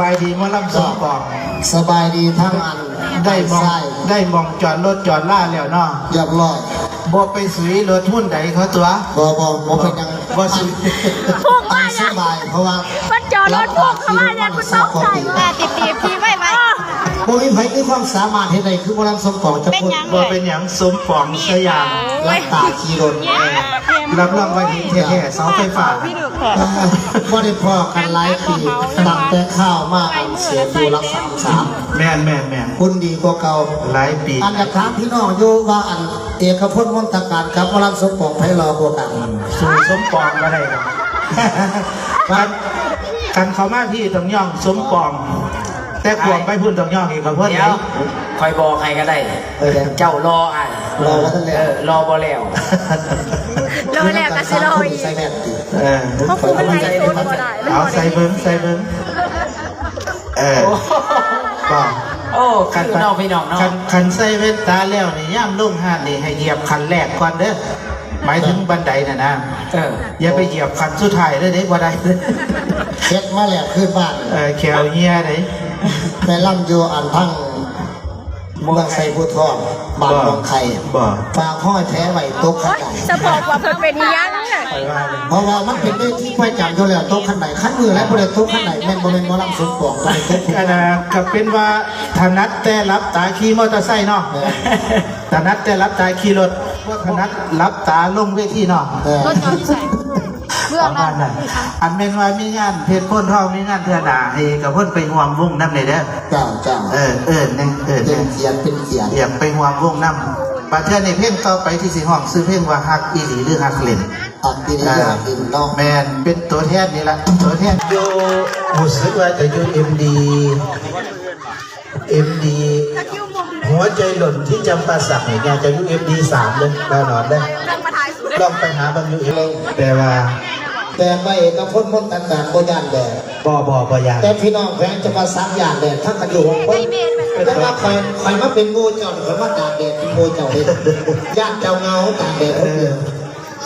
สบายดีหมอลำสมปองสบายดีทั้งอันได้มองใส่ได้มองจอดรถจอดล่าแล้วเนาะเรียบร้อยบ่ไปสุยรถทุ่นใดเขาตัวบ่บ่บ่เป็นหยังบ่สุยอันสบายเพราะว่ามันจอดรถพวกเข้ามาเนี่ยคุณต้องใส่แม่ติดตีพี่ไว้ไหมบ่มีไผมีความสามารถเฮ็ดได้คือบ่รับสมปองจะเป็นพูดหยังบ่เป็นหยังสมปองสยามรับตาขี่รถ รับรองว่าเห็นแท้ๆเสาไฟฟ้าบ่ได้พอกันหลายปีตั้งแต่ข้าวมาอันเสียอยู่รักสามสามแม่นแม่นแม่นคุณดีกว่าเก่าหลายปี อันอยากถามพี่น้องอยู่ว่าอันเอกพจน์มนตการกับบ่รับสมปองไผรอกว่ากันสู่สมปองมาได้ครับกันกันเขามาพี่ต้องย่องสมปอง แต่ขวบไปพุ่นต้องย่องอีกครับเพื่อนเดี๋ยวคอยบอกใครก็ได้เออเดี๋ยวเจ้ารออะรอว่าท่านเอแล้วอรอบ่แล้วรอแล้วก็สิรออีกใส่แว่นติเออเพราะคุณมันใส่สูทบ่ได้เอาใส่เบิ้งใส่เบิ้งเออก็โอ้คือน้องพี่น้องเนาะคันคันใส่เว้นตาแล้วนี่ย่ามลุ่งห้านนี่ให้เหยียบคันแรกก่อนเด้อหมายถึงบันไดน่ะนะเอออย่าไปเหยียบคันสุดท้ายเลยเด้บ่ได้เด้อเฮ็ดมาแล้วขึ้นบ้านเออแขวเฮียเด้ ไปล่ำอยู่อันพังเมืองไซบูทองบ้านหนองไข่บ่ฝากห้อยแท้ไว้โต๊ะขันไหนสะพอกว่าเพิ่นเป็นอีหยังน่ะไปว่าเลยเพราะว่ามันเป็นได้ที่ประจำอยู่แล้วโต๊ะขันไหนขันมือและบริโต๊ะขันไหนแม่นบ่แม่นบ่ลำสุดปองต้องเป็นโต๊ะอันน่ะก็เป็นว่าถนัดแต่รับตาขี่มอเตอร์ไซค์เนาะถนัดแต่รับตาขี่รถบ่ถนัดรับตาลงเวทีเนาะเออรถจอดใส่เรื่องประนั้มานณนั้นอันเป็นว่ามีงานเพชรพ้นทองมีงานเทือดาให้กับเพิ่นไปห่วมวงน้ำเลยเด้อเจ้าเจ้าเออเออเนี่ยเออเป็เนี่ยนเขียนเป็นเขียนอยากไปห่วมวงน้ำประเทศในเพลงต่อไปที่สิห้องซื้อเพลงว่าฮักอีหลีหรือฮักเล่น อันที่นี่อยากกินเนาะแมนเป็นตัวแทนนี่ละตัวแทนอยู่รู้สึกว่าจะอยู่เอ็มดีเอ็มดีหัวใจหล่นที่จำปาสักเนี่ยจะอยู่เอ็มดีสามเลยแน่นอนเลยลองไปหาบางอยู่เองแต่ว่า แต่ไม่เอกพจน์มนตการบ่ย่านแดดบ่บ่บ่อยากแต่พี่น้องแฟนจะมาซักย่านแดดทั้งกันอยู่หกคนแต่ว่าคอยคอยมาเป็นโมเจ้าคอยมาตากแดดเป็นโมเจ้าเองย่านเจ้าเงาตากแดดเอคนเดีอยว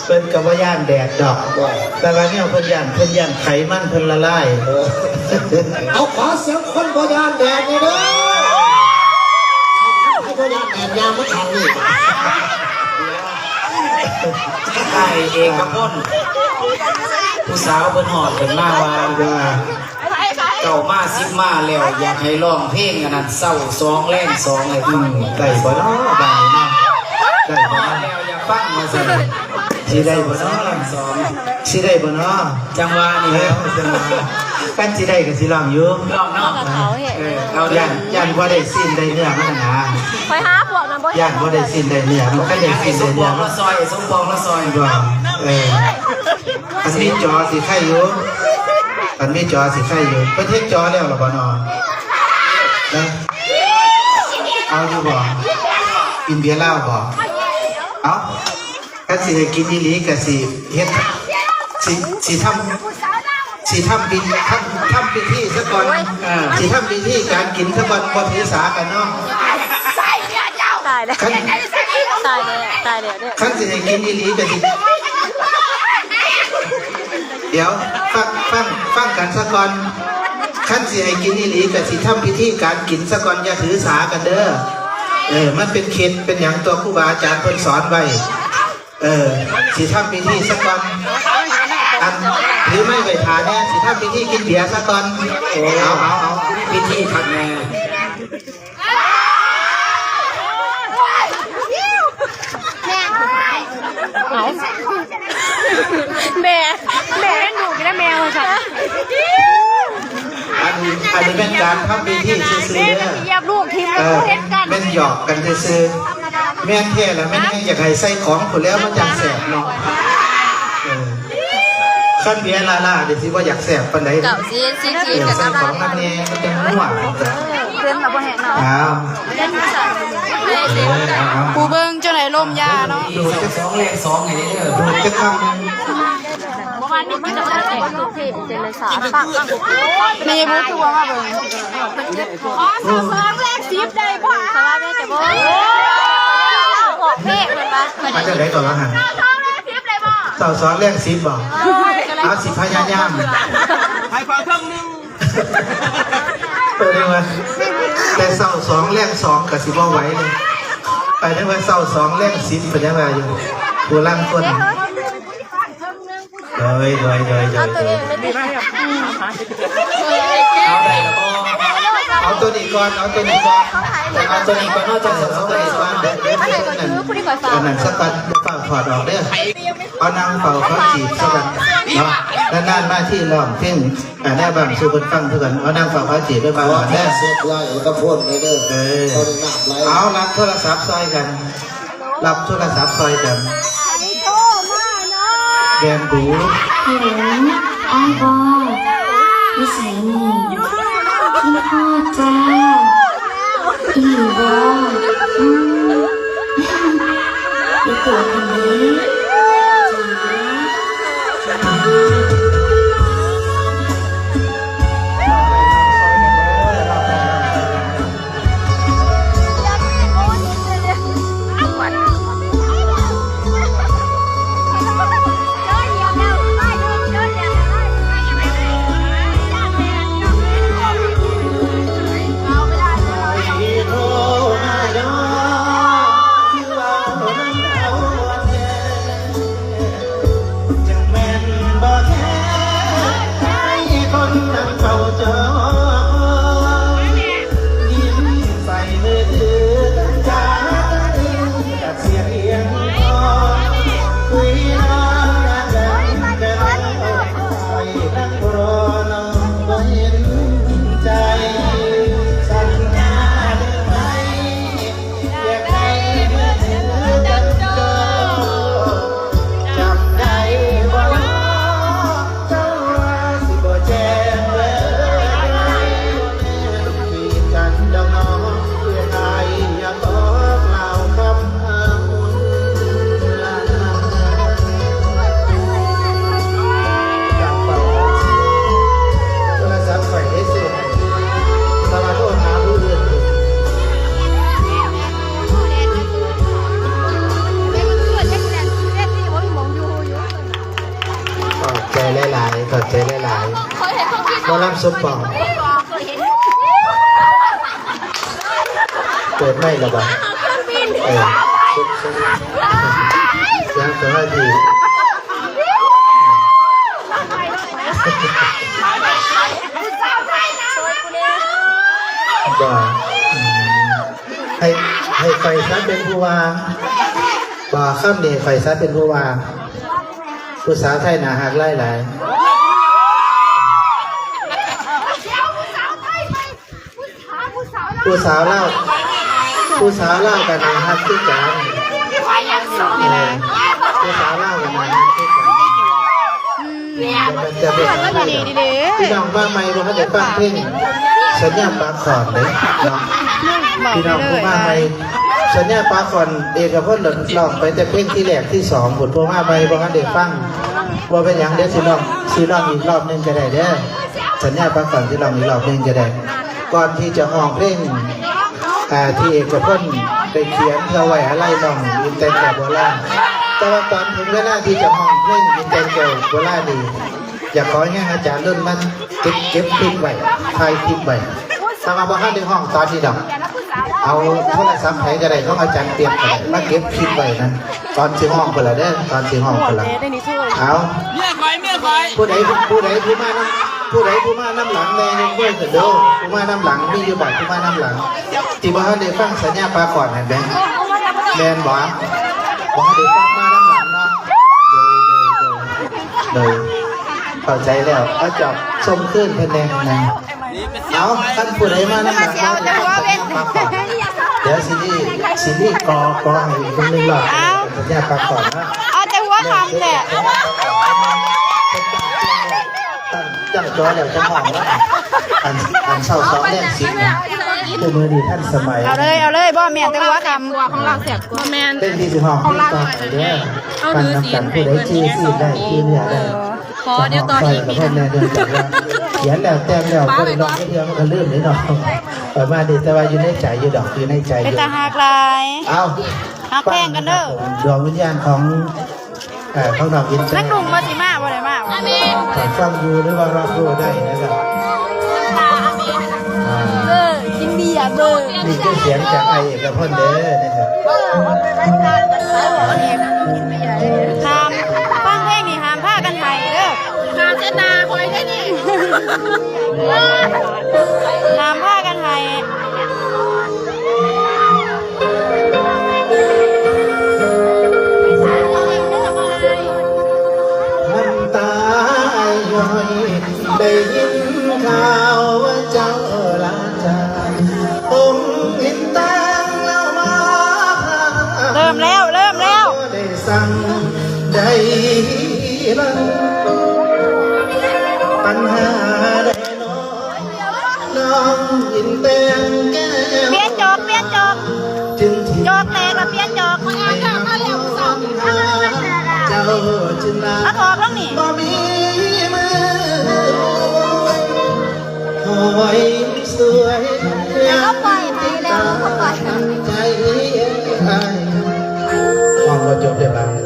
เพิ่นกับว่าย่านแดดดอกด้วยแต่ว่าเนี่ยเพิ่นย่านเพิ่นย่านไขมันเพิ่นละลายเออเอาขอเสียงคนบ่ย่านแดดนี่เด้อให้บ่ย่านแดดยามมาทางนี่ ไอ้เอกพจน์ผู้สาวเพิ่นหอดเพิ่นมาว่าว่าเจ้ามาสิบมาแล้วอยากให้ร้องเพลงอันนั้นเศร้าสองแรงสองให้ฟังได้บ่เนาะบางเนาะได้บ่มาเนาะแล้วอยากฟังมาสั่นสิได้บ่สองเนาะแรงสองสิได้บ่เนาะจังหวะนี่เอแหอล้วจังหวะกันสิได้ก็สิลองอยู่ร้องเนาะเขาเห็นเออเอาเรื่ย่าองนย่านบ่ได้สิ้นได้เนื้อมันน่ะนะคอยหาพ วกนั้นบ่ย่านบ่ได้สิ้นได้เนื้อมันก็อได้ยากให้สิ้นสได้มปเนื้อองมันละซอยสมปองละซอยว่าเอออันนี้จอสิไข่อยู่อันนี้จอสิไข่อยู่ประเทศจอแล้วล่ะบ่เนาะนะเอาอยู่บ่กินเบียร์เหล้าบ่เอาก็สิให้กินอีหลีก็สิเฮ็ดสิสิทำสิทำบินทำทำพิธีซะก่อนเออสิทำพิธีการกินซะก่อนบ่ถือสากันเนาะตาย แล้วคันตายเลยตายแล้วเนี่ยคันสิให้กินอีหลีก็สิเดี๋ยวฟังฟังฟังกันซะก่อนคันสิให้กินอีหลีก็สิทำพิธีการกินซะก่อนอย่าถือสากันเด้อเออมันเป็นเคล็ดเป็นหยังตัวครูบาอาจารย์เพิ่นสอนไว้เออสิทำพิธีซะก่อนอันหรือไม่ไปทานเนี่ยสิทำพิธีกินเบียร์ซะก่อนเอาเอาเอาพิธีขัดแม่ เอาแม่แม่หนูกินแมวค่ะอันนี้อันนี้เป็นการทำพิธีซื่อๆแม่เด้ก็อเหยียบลูกทีมเอแล้วอเห็นกันแม่นหยอกกันซื่อๆแม่นแท้แล้วแม่นให้อยากให้ใส่ของคนแล้วมันจังแสบเนาะเออขั้นเบียร์ลาลาเดี๋ยวสิว่าอยากแสบปานใดเก่าซีซีเอทีอกับใส่ตาขลาองน้ำแน่มันจะมั่วจ้ะเพื่อนมาบ่แหงเนาะ อ้าวเล่นผู้ชายเล่นเออเอาเอากูเบิ่งเจังไหนลมยาเนาะโดูจะสองแรงสองไงเด้อดูจะคเมื่อวานนี้มันจะมาแต่งทุกทีเจริญสารตั้งตั้งมีบูทุกว่ามาเบิ่งอ๋อสองสองแรกซีฟได้ป่ะสบายแม่แต่บ่หอกเพกเลยปะำมาจากไหนก่อนละหันสองแรกซีฟได้ป่ะเต่าสอนแรงสิบบอกเอาสิพยายามให้ฟังเครื่องนึง เปิดได้ไหมแต่เศร้าสองแรงสองกับสิบ่ไหวเลยไปได้ว่าเศร้าสองแรงสิบไปได้ว่าอยู่ผู้ล่างคนเลยเลยเลยเลยเลยเอาได้แล้วก็เอาตัวนี้ก่อนเอาตัวนี้ก่อนเอาตัวนี้ก่อนเนอกจากเอาสองตัวตัวนี้นี้ก่อนเดี๋ยวเดี๋ยวเดี๋ยวนั่นอันนั้นสักก่อนเดี๋ยวเป่าถอดออกเด้อ เอานางเป่าเขาจีบสักก่อนเนาะนานๆมาที่ร้องเพลงอ่าได้บางสู่คนฟังเพื่อนเอานางเป่าเขาจีบไปเป่าเพราะอ่อนแค่เด้อเสียบย่อยก็พูดไม่ได้เออคนหนักไหลเอารับโทรศัพท์ซอยกัน รับโทรศัพท์ซอยกันแกนดูฮัลโหลอ้ายบอนิสัยนี่กินพ่อจ้าอีหลีบออืมอีตัวคนนี้ จ้ เปิดไม่ระบาดเออซุบซุบยังสวัสดีบ่ให้ให้ไฟซัดเป็นผู้ว่าบ่ข้ามเดไฟซัดเป็นผู้ว่าผู้สาวไทยหนาหักไล่หลายผู้สาวเล่า ผู้สาวเล่ากันนาหักที่กันเออผู้สาวเล่ากันนาหักที่กันมันจะเป็นอะไรดีดีเด้พี่น้องบ้านใหม่บ่ทันได้ฟังเพลงสัญญาปากขอนเด้เนาะบอกพี่น้องผู้ยมาใหม่สัญญาปากขอนเอกพจน์หล่นร้องไปแต่เพลงที่แรกที่สองบทผู้มาใหม่บ่ทันได้ฟังว่าเป็นหยังเดียวสิร้องสิร้องอีกรอบหนึงก็ได้เด้อสัญญาปากขอนสิร้องอีกรอบนึงก็ได้ก่อนที่จะออกเพลง อ่าที่เอกพจน์ไปเขียนเพื่อไว้อะไรน้องอินเตอร์แกโบราณแต่ว่าตอนถึงเวลาที่จะห้องเพลงอินเตอร์แกโบราณนี่อยากขอให้อาจารย์รุ่นมันเก็บเก็บคลิปไว้ถ่ายคลิปไว้ถ้ามาบ้านในห้องตอนนี้ดอก เอาโทรศัพท์ไผก็ได้ของอาจารย์เตรียมก็ได้มาเก็บคลิปไว้นั้นตอนสิห้องคนละเด้อตอนสิห้องคนละได้นี่ช่วยเอาผู้ใดผู้ใดผู้มาน้ำ ผู้ใดผู้มาน้ำหลังแม่ยังเพื่อนเสนอผู้มาน้ำหลังมีอยู่บ่ผู้มาน้ำหลังที่บ้านได้ฟังสัญญาปลาก่อนเห็นไหมแมนบ่บ่ได้ฟังมาน้ำหลังเนาะโดยโดยโดยเข้าใจแล้วก็จบส้มขึ้นเป็นแดงนะเอาท่านผู้ใดมานั่งหลังมาเดี๋ยวมาก่อนเดี๋ยวซีรีส์ซีรีส์กอกอให้คนหนึงหลอดสัญญาปากก่อนนะเอาแต่หัวคำแหละตั้ง จังจอแล้วจะมองว่าอันอันเศร้าสองแดงสิบนะคือมือดีท่านสมัย เอาเลยเอาเลยบ่แม่นแต่หัวคำของเราแสบกว่าแม่นเต้นที่สิห้องที่ต่อเด้อกันนำกันผู้ใดชี้ซีได้ชี้เหนือได้ขอเดี๋ยวตอนอีกมีแน่เดินจากว่าเขียนแล้วแต้มแล้วก็ได้ลองเพื่อมันก็ลืมนิดหน่อยเออมาดีแต่ว่าอยู่ในใจอยู่ดอกอยู่ในใจอเป็นยู่ตาหักลายเอาหักแพงกันเด้อดวงวิญญาณของ เอ่อของดอกอินเตอนักร์หนุ่มมาสิมาบ่ได้มาถ้าฟังอยู่หรือว่ารับรู้ได้นะครับเบอร์กินเบียร์เบอร์นี่คือเสียงจากไอเอกพลเด้อนะครับห้ามฟังเพลงนี่ห้ามพากันไห้เด้อหาเจนาคอยได้นี่ จึงลาเอาถอดลงนี่บ่มีมือคอยสวยยังติดตามใจไอ้ความว่าจบได้บ้าง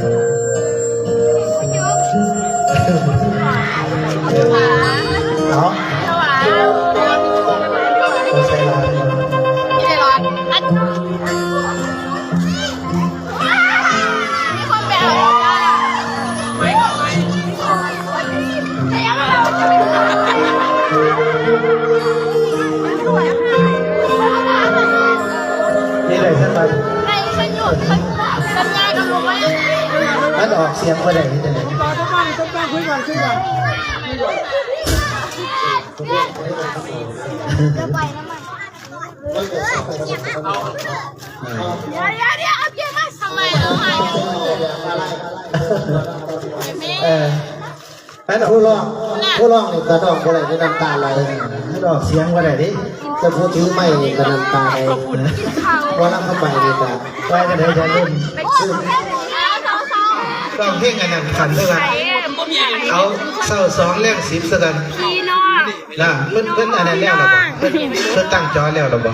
ฉันง่ายกับรู้ว่ามันออกเสียงว่าไหนนี่จะไหนเดี๋ยวเดี๋ยวเดี๋ยวเอาเพียงมาทำไมเราหายเออแล้วผู้ร้องผู้ร้องนี่กระดองอะไรนี่น้ำตาไหลมันออกเสียงว่าไหนดิ จะพูดถือไม่นี่ก็น้ำตาไหลว่ารับเข้าไปนี่ก็ไว้กันเถอะจะรุ่นสองสองต้องเพ่งกันนั่นขันด้วยกันเอาเศร้าสองแรกสิบซะกันพี่น้องนะเพิ่นเพิ่นอันนั้นแล้วหรอบ่เพิ่นเพิ่นตั้งจอแล้วหรอบ่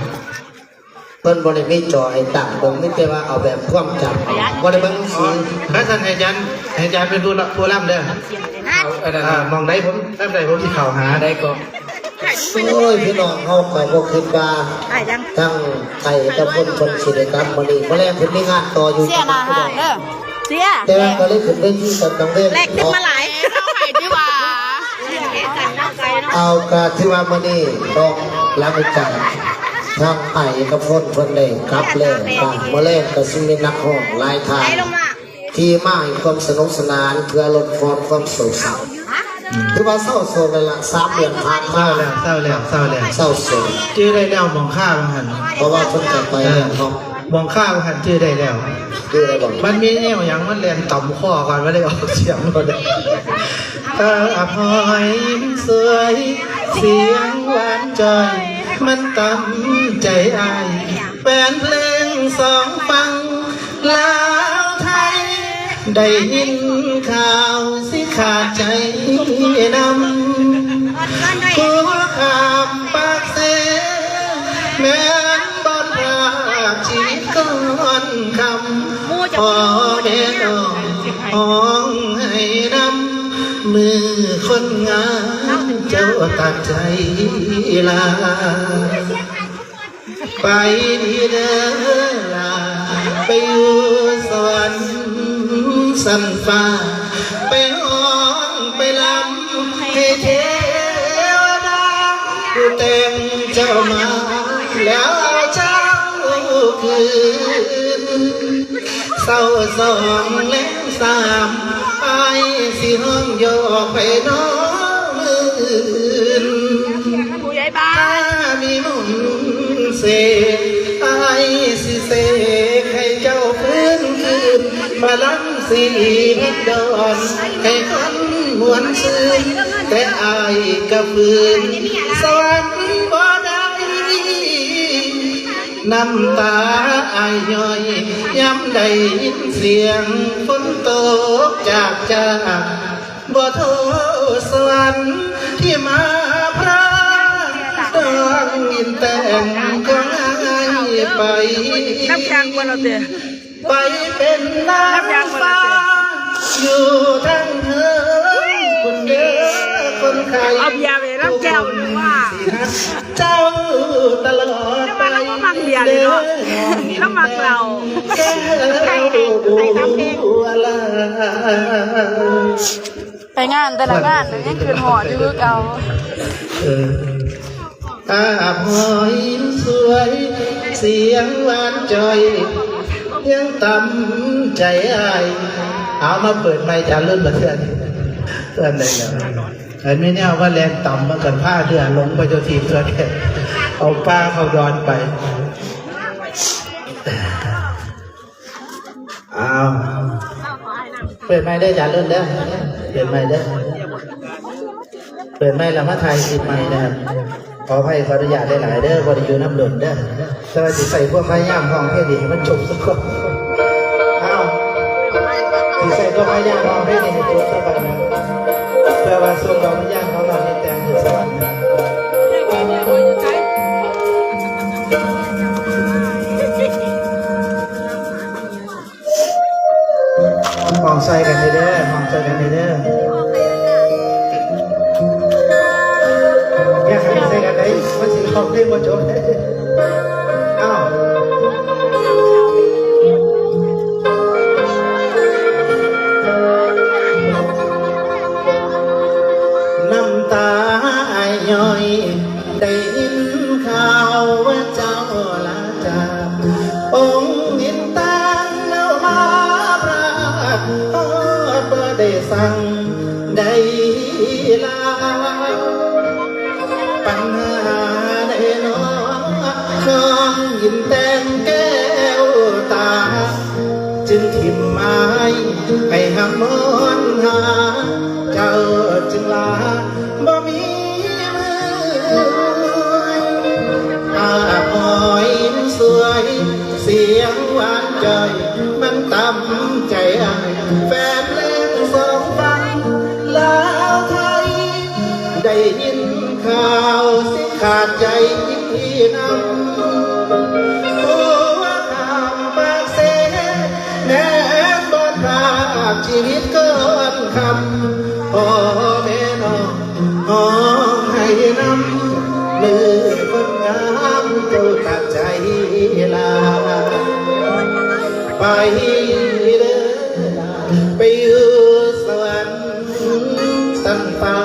เพิ่นบริมีจอให้ตั้งผมไม่ใช่ว่าเอาแบบความจำบริบังซื้อพระท่านอาจารย์อาจารย์เป็นผู้รับผู้ร่ำเด้อเอาอันนั้นอ่ามองได้ผมร่ำได้ผมที่เข่าหาได้ก็ โอ้ยพี่น้องเขาไปบ่คิดว่าทั้งไก่กับคนคนสิได้กรรมมื้อนี้มื้อแรกเพิ่นมีงานต่ออยู่เสียหน้าห้างเด้อเสียแต่ว่าก็เลยขึ้นได้ที่กันต้องเล่นแลกขึ้นมาหลายเราหายดีกว่าเอากะที่ว่ามื้อนี้ดอกหลังจากทางไอ้กับคนเพิ่นได้กลับแล้วก็มื้อแรกก็สิมีนักร้องหลายทางที่มาให้ความสนุกสนานเพื่อลดความความโศกเศร้า คือว่าเศร้าโศกนั่นละสามเดือนผ่านเศมาร้าแล้วเศร้าแล้วเศร้าแล้วเศร้าโศกชื่อได้แล้วมองข้าบางหันเพราะว่าคนกลับไปเออเนาะมองข้าบางหันชื่อได้แล้วคืออะไรบอกมันมีแนวอย่างมันเรียนต่ำข้อก่อนไม่ได้ออกเสียงก็ได้ตาอภอยสวยเสียงหวานใจอยมันตั้มใจอายแฟนเพลงสองฟังลาวไทย ได้ยินข่าวสิขาดใจนำผู้ข้ามปากเสแม้นบอนพราชีวิตก่อนคำพอแม่น้องห้องให้นำมือคนงามเจ้าตัดใจลา ไปดีเด้อลาไปอยู่สวรรค์ สันฟ้า ไปห้องไปลำให้เทวดาผู้แต่งเจ้ามา แล้วเจ้าคืนเศร้าสองและสามไอ้สิห้องโยกไปน้องมือผู้ใหญ่บ้าถ้ามีมนเสกไอสิเสกให้เจ้าฟื้นคืนมาลัง สีพิดอนให้คนมวนซื่นแต่ไอ้กะฟื้นสวรรค์บ่ได้น้ำตาอายย้อยย้ำได้ยินเสียงฝนตกจากจากบ่โทษสวรรค์ที่มาพระต้องยินแต่งก็ง่ายไปน้ำช้างวันเราเด้อไป เป็นนางฟ้าอยู่ทั้งเธอคนเด้อคนไข้เอาเบียร์ไปรับแก้วหนึ่งว่าเจ้าตลอดไปแล้วมันก็มักเบียร์เลยเนาะแล้วมักเราแก้วบัวลาไปงานแต่ละงานเลยคืนหออยู่คือเกาเอาบหอยสวย เสียงหวานจอย ยังต่ำใจอายเอามาเปิดไม่จานรุ่นมาเถื่อนเพื่อนได้แล้วอันนี้เนี่ยว่าแรงต่ำมากันผ้าเรือลงไปจ้าทีเพื่อนเอาป้าเขาดอนไปเอาเปิดไม่ได้จานรุ่นเด้อเปิดไม่ได้เปิดไม่ละมาไทยสิบไม่นะครับ ขอให้ขออนุญาตหลายๆเด้อบริยูน้ำหล่นเด้อแต่ว่าสิใส่พวกไม้ย่ามห้องให้ดีให้มันจบสักคนเอาที่ใส่ก็ไม่ยากเราไม่ได้ในตัวสวรรค์นะเพื่อว่าส่วนเราไม่ย่ากเขาเราในแต่งอยู่สวรรค์นะมองใส่กัน สิข ไปเด้อไปอยู่สวรรค์สันตา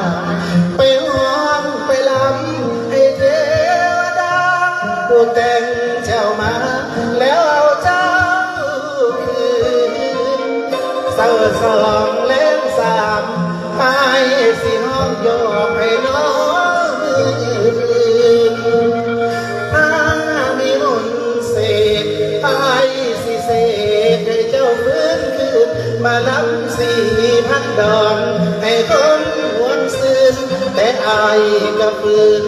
ดอนให้คนหวนซื่นแต่อายกับฟืน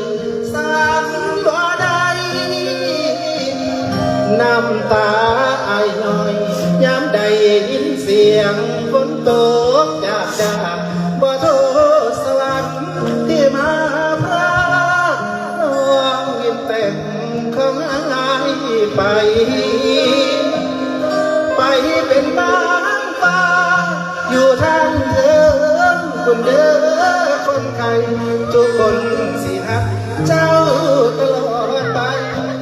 สานบ่ได้น้ำตาไอายน้อยยามใดยินเสียงฝนตกจากจากบ่โทษสวรรค์ที่มาพราน้องยิ้มแต่งของอายไปไป คนเด้อคนไข้ทุกคนสิฮักเจ้าตลอดไป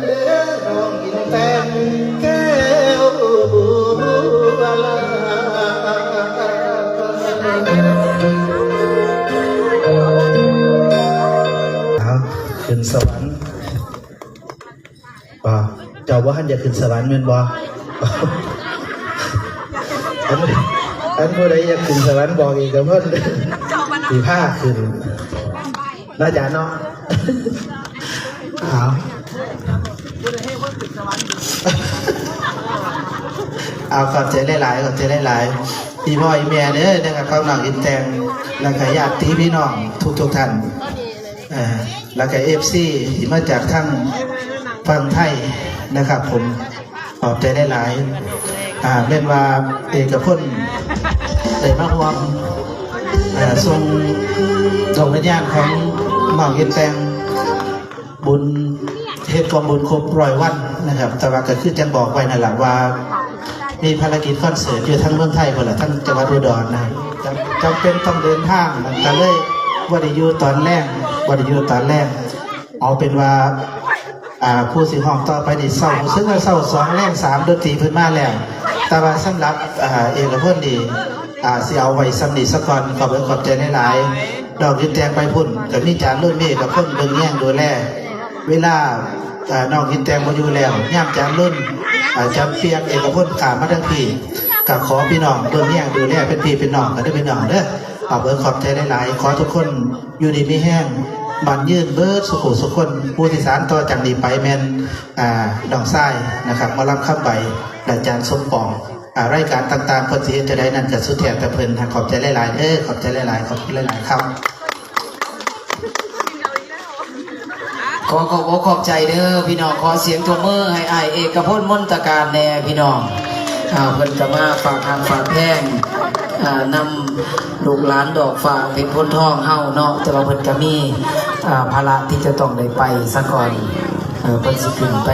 เด้อน้องยินแต่งแก้วบัวลาเอาขึ้นสวรรค์บ่เจ้าว่าท่านอยากขึ้นสวรรค์แม่นบ่อั นอันผู้ใดอยากขึ้นสวรรค์บอกอีกกับเพิ่นสีผ้าขึ้นน่าจะเนาะเอาเอาขอบใจหลายๆขอบใจหลายๆพี่พ่ออีเมียเด้อนะครับข้าวหนังอินแตงแล้วก็ญาติพี่น้องทุกทุกๆท่านเอ่อแล้วก็เอฟซีที่มาจากทั้งฝั่งไทยนะครับผมขอบใจหลายๆอ่าเรียนว่าเอกพล ได้มาร่วมอ่าทรงดวงวิญญาณของหมอกเย็นแตงบุญเทพความบุญครบร้อยวันนะครับ แต่ว่าก็คือจังบอกไว้นั่นแหละว่า มีภารกิจคอนเสิร์ตอยู่ทั้งเมืองไทยคนละทั้งจังหวัดอุดรนะจำจำเป็นต้องเดินทางก็เลยว่าได้อยู่ตอนแรกว่าได้อยู่ตอนแรกเอาเป็นว่าผู้สิห้องต่อไปนี่เศร้าซึ่งว่าเศร้าสองแรงสามดนตรีพิ่นมาแล้ว แต่ว่าสำหรับอ่าเอกพลนี่ อ่าสิเอาไว้สำนีสักก่อนขอบคุณขอบใจหลายๆดอกยินแตงไปพุ่นก็มีจานรุ่นเมีกับพ่นเบิ่งแย่งดูแลเวลาอ่าน้องยินแตงบ่อยู่แล้วย่ามจานรุ่นอ่าจำเปียกเอกพลขามมาทั้งพี่ก็ขอพี่น้องเบิ่งแย่งดูแลเป็นพี่เป็นน้องกันได้เป็นน้องเด้อขอบคุณขอบใจหลายๆขอทุกคนอยู่ดีมีแห้งบันยืนเบิดสุขุสุคนผู้ที่สารต่อจากนี้ไปแมนอ่าดองไส้นะครับมารับข้ามใบและจานสมปอง รายการต่างๆเพิ่นสิเฮ็ดจะได้นั่นกับสุดแทนแต่เพิ่นขอบใจหลายๆเด้อขอบใจหลายๆขอบคุณหลายๆครับขอขอบอกขอบใจเด้อพี่น้องขอเสียงตัวมือให้อายเอกพจน์มนตการแน่พี่น้องอ่าเพิ่นก็มาฝากทางฝากแพงอ่านำลูกหลานดอกฝากเป็นพ้นทองเฮาเนาะแต่ว่าเพิ่นก็มีอ่าภาระที่จะต้องได้ไปซะก่อนเออเพิ่นสิขึ้นไป